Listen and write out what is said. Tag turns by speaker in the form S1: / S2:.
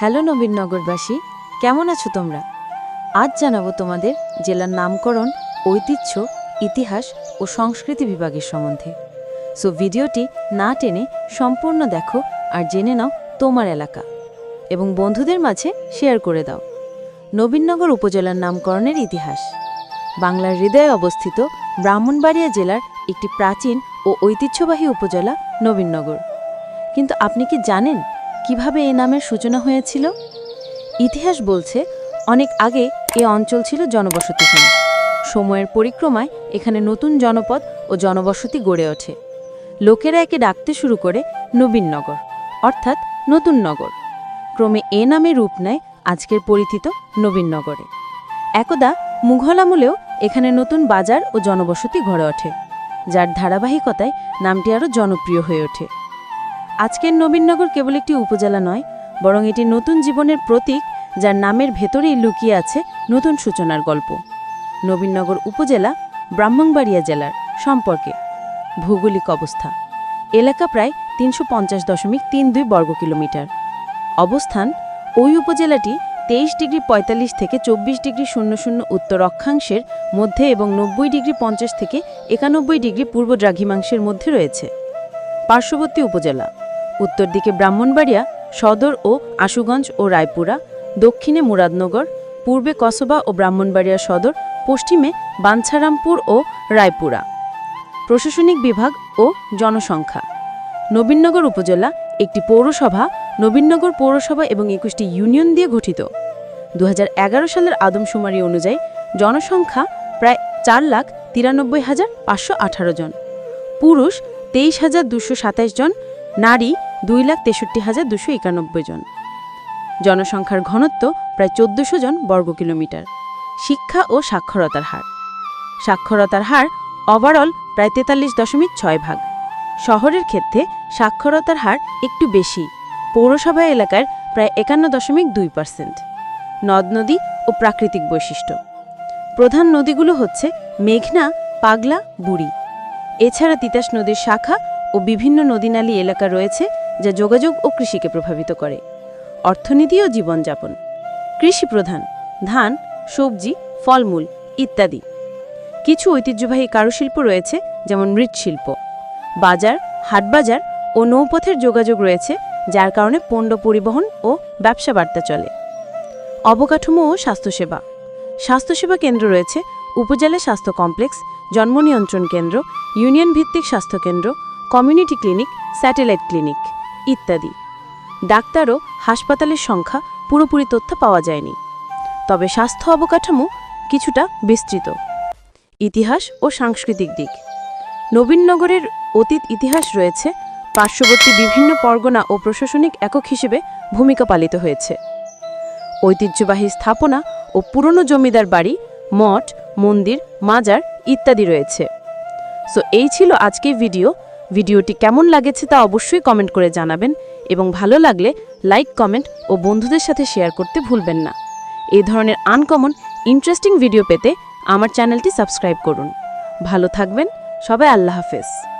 S1: Hello নবীনগরবাসী কেমন আছো তোমরা? আজ জানাব তোমাদের জেলার নামকরণ, ঐতিহ্য, ইতিহাস ও সংস্কৃতি বিভাগের সম্বন্ধে। সো ভিডিওটি না টেনে সম্পূর্ণ দেখো আর জেনে নাও তোমার এলাকা। এবং বন্ধুদের মাঝে শেয়ার করে দাও। নবীনগর উপজেলার নামকরণের ইতিহাস। বাংলার হৃদয়ে অবস্থিত ব্রাহ্মণবাড়িয়া জেলার একটি প্রাচীন ও ঐতিহ্যবাহী উপজেলা নবীনগর কিন্তু আপনি কি জানেন কীভাবে এ নামের সূচনা হয়েছিল? ইতিহাস বলছে, অনেক আগে এ অঞ্চল ছিল জনবসতিহীন। সময়ের পরিক্রমায় এখানে নতুন জনপদ ও জনবসতি গড়ে ওঠে। লোকেরা একে ডাকতে শুরু করে নবীননগর অর্থাৎ নতুন নগর। ক্রমে এ নামে রূপ নেয় আজকের পরিচিত নবীননগরে একদা মুঘল আমলেও এখানে নতুন বাজার ও জনবসতি গড়ে ওঠে, যার ধারাবাহিকতায় নামটি আরও জনপ্রিয় হয়ে ওঠে। আজকের নবীননগর কেবল একটি উপজেলা নয়, বরং এটি নতুন জীবনের প্রতীক, যার নামের ভেতরেই লুকিয়ে আছে নতুন সূচনার গল্প। নবীননগর উপজেলা, ব্রাহ্মণবাড়িয়া জেলার সম্পর্কে। ভৌগোলিক অবস্থা। এলাকা প্রায় তিনশো পঞ্চাশ দশমিক তিন দুই বর্গ কিলোমিটার। অবস্থান, ওই উপজেলাটি তেইশ ডিগ্রি পঁয়তাল্লিশ থেকে চব্বিশ ডিগ্রি শূন্য শূন্য উত্তর অক্ষাংশের মধ্যে এবং নব্বই ডিগ্রি পঞ্চাশ থেকে একানব্বই ডিগ্রি পূর্ব দ্রাঘিমাংশের মধ্যে রয়েছে। পার্শ্ববর্তী উপজেলা। উত্তর দিকে ব্রাহ্মণবাড়িয়া, সদর ও আশুগঞ্জ ও রায়পুরা, দক্ষিণে মুরাদনগর, পূর্বে কসবা ও ব্রাহ্মণবাড়িয়া সদর, পশ্চিমে বাঞ্ছারামপুর ও রায়পুরা। প্রশাসনিক বিভাগ ও জনসংখ্যা। নবীনগর উপজেলা একটি পৌরসভা, নবীনগর পৌরসভা এবং একুশটি ইউনিয়ন দিয়ে গঠিত। দু হাজার এগারো সালের আদমশুমারি অনুযায়ী জনসংখ্যা প্রায় চার লাখ তিরানব্বই হাজার পাঁচশো আঠারো জন। পুরুষ তেইশ হাজার দুশো সাতাইশ জন নারী দুই লাখ তেষট্টি হাজার দুশো একানব্বই জন। জনসংখ্যার ঘনত্ব প্রায় চোদ্দশো জন বর্গ কিলোমিটার। শিক্ষা ও সাক্ষরতার হার। সাক্ষরতার হার ওভারঅল প্রায় তেতাল্লিশ দশমিক ছয় ভাগ। শহরের ক্ষেত্রে সাক্ষরতার হার একটু বেশি। পৌরসভা এলাকার প্রায় একান্ন দশমিক দুই পার্সেন্ট। নদ নদী ও প্রাকৃতিক বৈশিষ্ট্য। প্রধান নদীগুলো হচ্ছে মেঘনা, পাগলা, বুড়ি। এছাড়া তিতাস নদীর শাখা ও বিভিন্ন নদীনালী এলাকা রয়েছে যা যোগাযোগ ও কৃষিকে প্রভাবিত করে। অর্থনীতি ও জীবনযাপন। কৃষি প্রধান, ধান, সবজি, ফলমূল ইত্যাদি। কিছু ঐতিহ্যবাহী কারুশিল্প রয়েছে, যেমন মৃৎশিল্প। বাজার, হাটবাজার ও নৌপথের যোগাযোগ রয়েছে, যার কারণে পণ্য পরিবহন ও ব্যবসা বার্তা চলে। অবকাঠামো ও স্বাস্থ্যসেবা। স্বাস্থ্যসেবা কেন্দ্র রয়েছে, উপজেলা স্বাস্থ্য কমপ্লেক্স, জন্ম নিয়ন্ত্রণ কেন্দ্র, ইউনিয়ন ভিত্তিক স্বাস্থ্যকেন্দ্র কমিউনিটি ক্লিনিক, স্যাটেলাইট ক্লিনিক ইত্যাদি। ডাক্তার ও হাসপাতালের সংখ্যা পুরোপুরি তথ্য পাওয়া যায়নি। তবে স্বাস্থ্য অবকাঠামো কিছুটা বিস্তৃত। ইতিহাস ও সাংস্কৃতিক দিক। নবীননগরের অতীত ইতিহাস রয়েছে পার্শ্ববর্তী বিভিন্ন পরগনা ও প্রশাসনিক একক হিসেবে ভূমিকা পালিত হয়েছে। ঐতিহ্যবাহী স্থাপনা ও পুরনো জমিদার বাড়ি, মঠ, মন্দির, মাজার ইত্যাদি রয়েছে। সো এই ছিল আজকের ভিডিও। ভিডিওটি কেমন লাগেছে তা অবশ্যই কমেন্ট করে জানাবেন এবং ভালো লাগলে লাইক, কমেন্ট ও বন্ধুদের সাথে শেয়ার করতে ভুলবেন না। এই ধরনের আনকমন, ইন্টারেস্টিং ভিডিও পেতে আমার চ্যানেলটি সাবস্ক্রাইব করুন। ভালো থাকবেন, সবাই আল্লাহ হাফেজ।